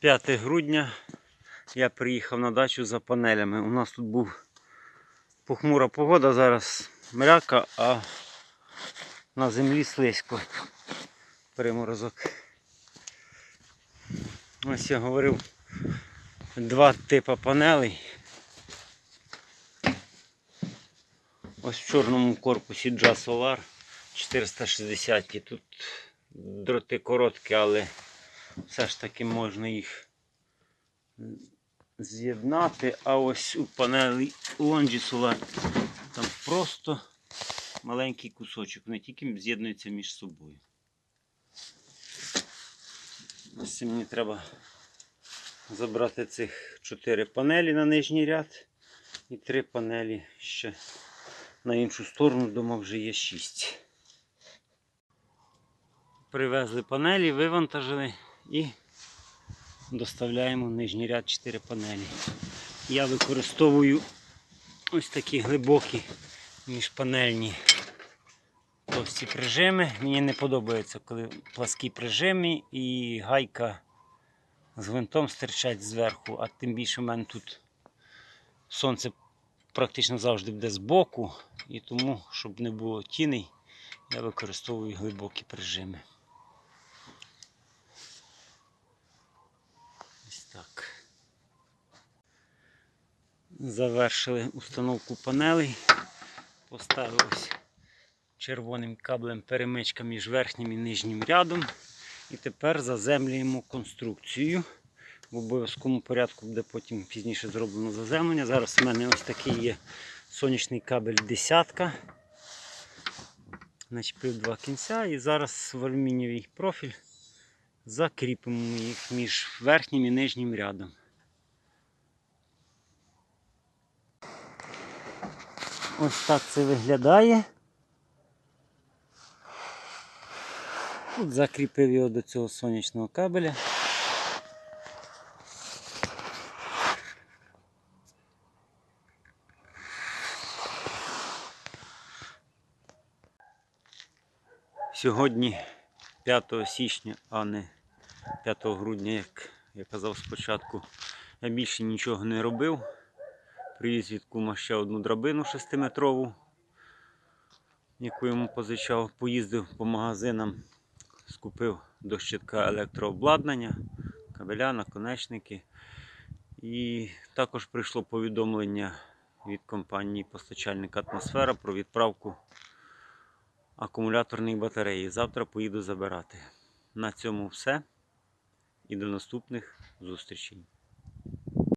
5 грудня я приїхав на дачу за панелями. У нас тут був похмура погода, зараз мряка, а на землі слизько. Приморозок. Ось я говорив два типи панелей. Ось в чорному корпусі Jazz Solar 460. І Тут дроти короткі, але все ж таки можна їх з'єднати. А ось у панелі Solar там просто маленький кусочок. Вони тільки з'єднуються між собою. Ось мені треба забрати цих 4 панелі на нижній ряд і 3 панелі ще на іншу сторону, дома вже є 6. Привезли панелі, вивантажили і доставляємо в нижній ряд 4 панелі. Я використовую ось такі глибокі міжпанельні товсті прижими. Мені не подобається, коли пласкі прижими і гайка з гвинтом стирчать зверху, а тим більше в мене тут сонце практично завжди буде збоку, і тому, щоб не було тіней, я використовую глибокі прижими. Ось так. Завершили установку панелей. Поставили червоним каблем перемичка між верхнім і нижнім рядом. І тепер заземлюємо конструкцію. В обов'язковому порядку буде потім пізніше зроблено заземлення. Зараз у мене ось такий є сонячний кабель десятка. Начепив два кінця і зараз в алюмінієвий профіль закріпимо їх між верхнім і нижнім рядом. Ось так це виглядає. Тут закріпив його до цього сонячного кабеля. Сьогодні 5 січня, а не 5 грудня, як я казав спочатку, я більше нічого не робив. Привіз від кума ще одну драбину 6-метрову, яку йому позичав. Поїздив по магазинам, скупив до щитка електрообладнання, кабеля, наконечники. І також прийшло повідомлення від компанії постачальника Атмосфера про відправку акумуляторної батареї. Завтра поїду забирати. На цьому все. І до наступних зустрічей.